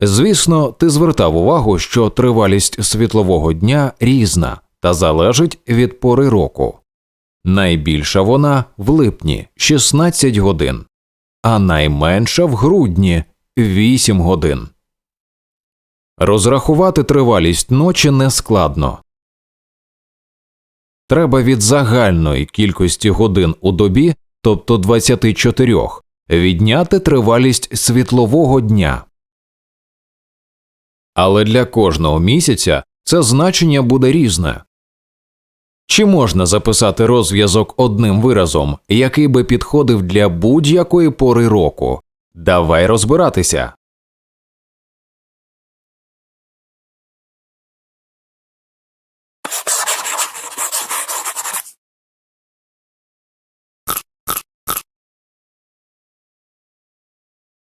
Звісно, ти звертав увагу, що тривалість світлового дня різна та залежить від пори року. Найбільша вона в липні 16 годин, а найменша в грудні 8 годин. Розрахувати тривалість ночі нескладно. Треба від загальної кількості годин у добі, тобто 24, відняти тривалість світлового дня. Але для кожного місяця це значення буде різне. Чи можна записати розв'язок одним виразом, який би підходив для будь-якої пори року? Давай розбиратися.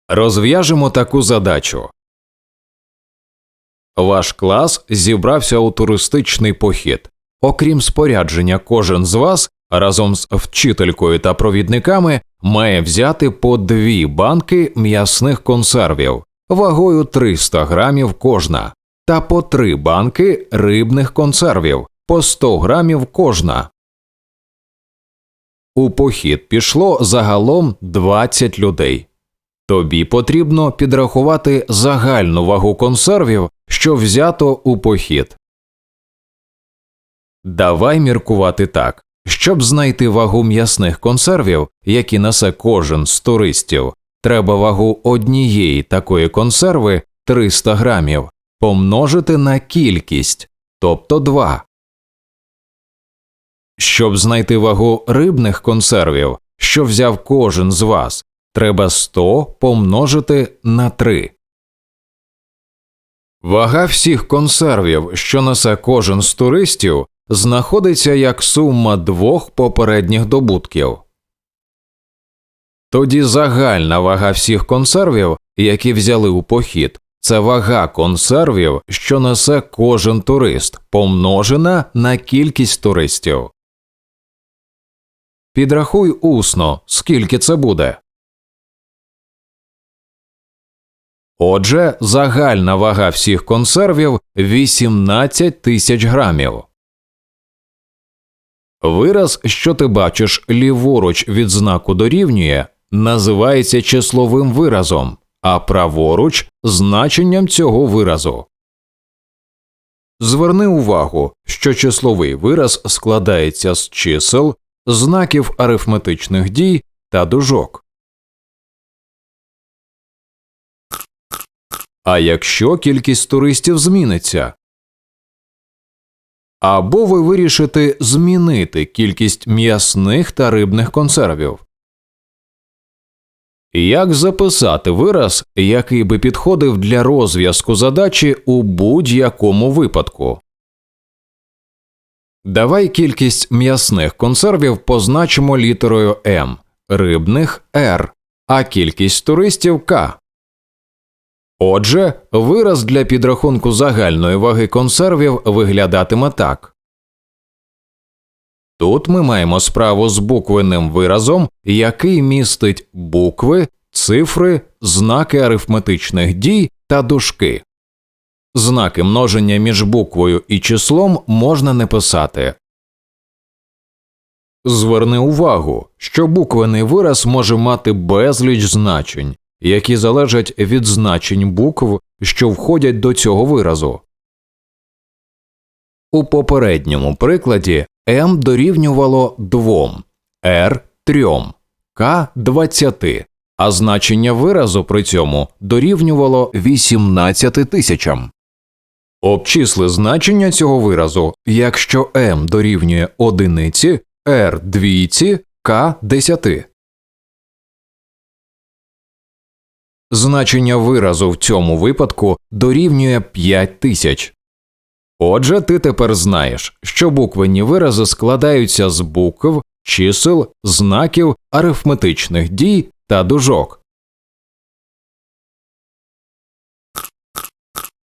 Розв'яжемо таку задачу. Ваш клас зібрався у туристичний похід. Окрім спорядження, кожен з вас разом з вчителькою та провідниками має взяти по дві банки м'ясних консервів вагою 300 грамів кожна, та по три банки рибних консервів по 100 грамів кожна. У похід пішло загалом 20 людей. Тобі потрібно підрахувати загальну вагу консервів, що взято у похід. Давай міркувати так. Щоб знайти вагу м'ясних консервів, які несе кожен з туристів, треба вагу однієї такої консерви 300 грамів помножити на кількість, тобто 2. Щоб знайти вагу рибних консервів, що взяв кожен з вас, треба 100 помножити на 3. Вага всіх консервів, що несе кожен з туристів, знаходиться як сума двох попередніх добутків. Тоді загальна вага всіх консервів, які взяли у похід, це вага консервів, що несе кожен турист, помножена на кількість туристів. Підрахуй усно, скільки це буде. Отже, загальна вага всіх консервів 18 тисяч грамів. Вираз, що ти бачиш ліворуч від знаку дорівнює, називається числовим виразом, а праворуч значенням цього виразу. Зверни увагу, що числовий вираз складається з чисел, знаків арифметичних дій та дужок. А якщо кількість туристів зміниться? Або ви вирішите змінити кількість м'ясних та рибних консервів. Як записати вираз, який би підходив для розв'язку задачі у будь-якому випадку? Давай кількість м'ясних консервів позначимо літерою М, рибних R, а кількість туристів К. Отже, вираз для підрахунку загальної ваги консервів виглядатиме так. Тут ми маємо справу з буквенним виразом, який містить букви, цифри, знаки арифметичних дій та дужки. Знаки множення між буквою і числом можна не писати. Зверни увагу, що буквений вираз може мати безліч значень, які залежать від значень букв, що входять до цього виразу. У попередньому прикладі М дорівнювало 2, R 3, К 20, а значення виразу при цьому дорівнювало 18 тисячам. Обчисли значення цього виразу, якщо М дорівнює одиниці, R двійці, К десяти. Значення виразу в цьому випадку дорівнює 5 тисяч. Отже, ти тепер знаєш, що буквенні вирази складаються з букв, чисел, знаків, арифметичних дій та дужок.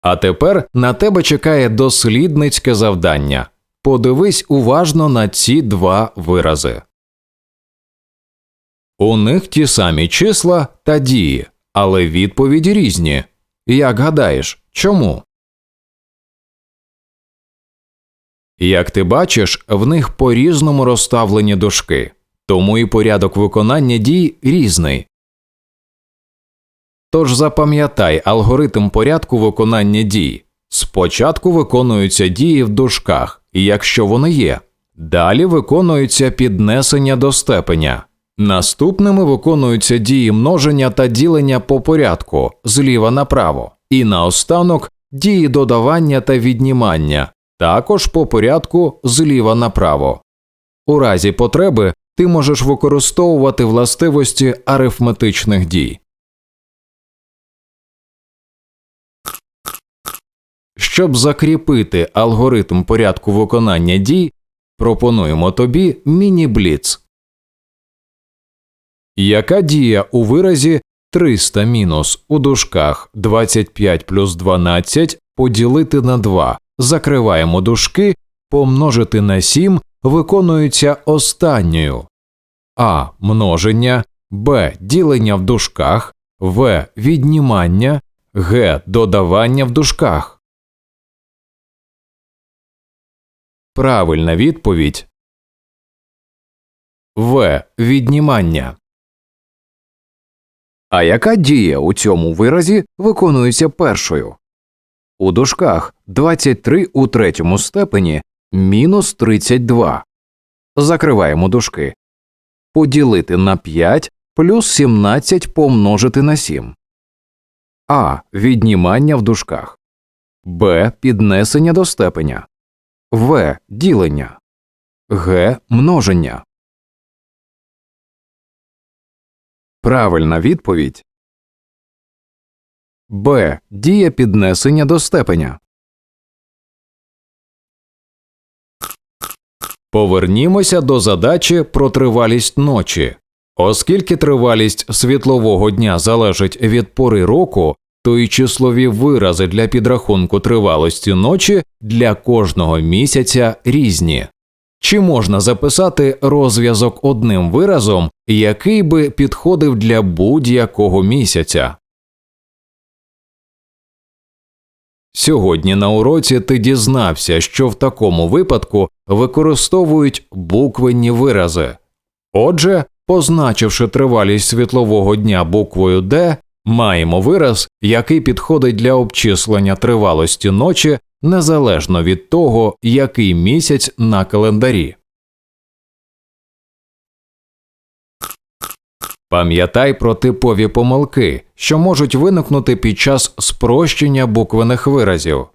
А тепер на тебе чекає дослідницьке завдання. Подивись уважно на ці два вирази. У них ті самі числа та дії, але відповіді різні. Як гадаєш, чому? Як ти бачиш, в них по різному розставлені дужки, тому і порядок виконання дій різний. Тож запам'ятай алгоритм порядку виконання дій. Спочатку виконуються дії в дужках, якщо вони є. Далі виконуються піднесення до степеня. Наступними виконуються дії множення та ділення по порядку зліва направо. І наостанок дії додавання та віднімання, також по порядку зліва направо. У разі потреби ти можеш використовувати властивості арифметичних дій. Щоб закріпити алгоритм порядку виконання дій, пропонуємо тобі міні-бліц. Яка дія у виразі 300 мінус у дужках 25 плюс 12 поділити на 2, закриваємо дужки, помножити на 7 виконується останньою а. Множення, б. Ділення в дужках, в. Віднімання, г. Додавання в дужках. Правильна відповідь В. Віднімання. А яка дія у цьому виразі виконується першою? У дужках 23 у третьому степені мінус 32. Закриваємо дужки. Поділити на 5 плюс 17 помножити на 7. А. Віднімання в дужках. Б. Піднесення до степеня. В. Ділення. Г. Множення. Правильна відповідь Б. Дія піднесення до степеня. Повернімося до задачі про тривалість ночі. Оскільки тривалість світлового дня залежить від пори року, то й числові вирази для підрахунку тривалості ночі для кожного місяця різні. Чи можна записати розв'язок одним виразом, який би підходив для будь-якого місяця? Сьогодні на уроці ти дізнався, що в такому випадку використовують буквенні вирази. Отже, позначивши тривалість світлового дня буквою D, маємо вираз, який підходить для обчислення тривалості ночі незалежно від того, який місяць на календарі. Пам'ятай про типові помилки, що можуть виникнути під час спрощення буквених виразів.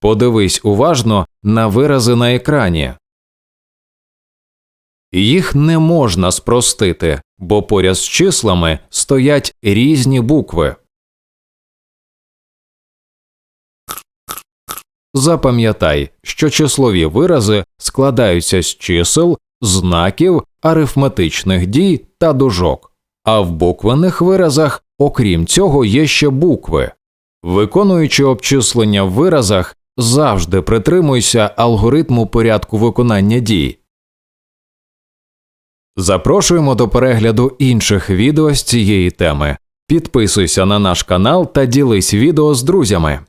Подивись уважно на вирази на екрані. Їх не можна спростити, бо поряд з числами стоять різні букви. Запам'ятай, що числові вирази складаються з чисел, знаків, арифметичних дій та дужок, а в буквених виразах, окрім цього, є ще букви. Виконуючи обчислення в виразах, завжди притримуйся алгоритму порядку виконання дій. Запрошуємо до перегляду інших відео з цієї теми. Підписуйся на наш канал та ділись відео з друзями.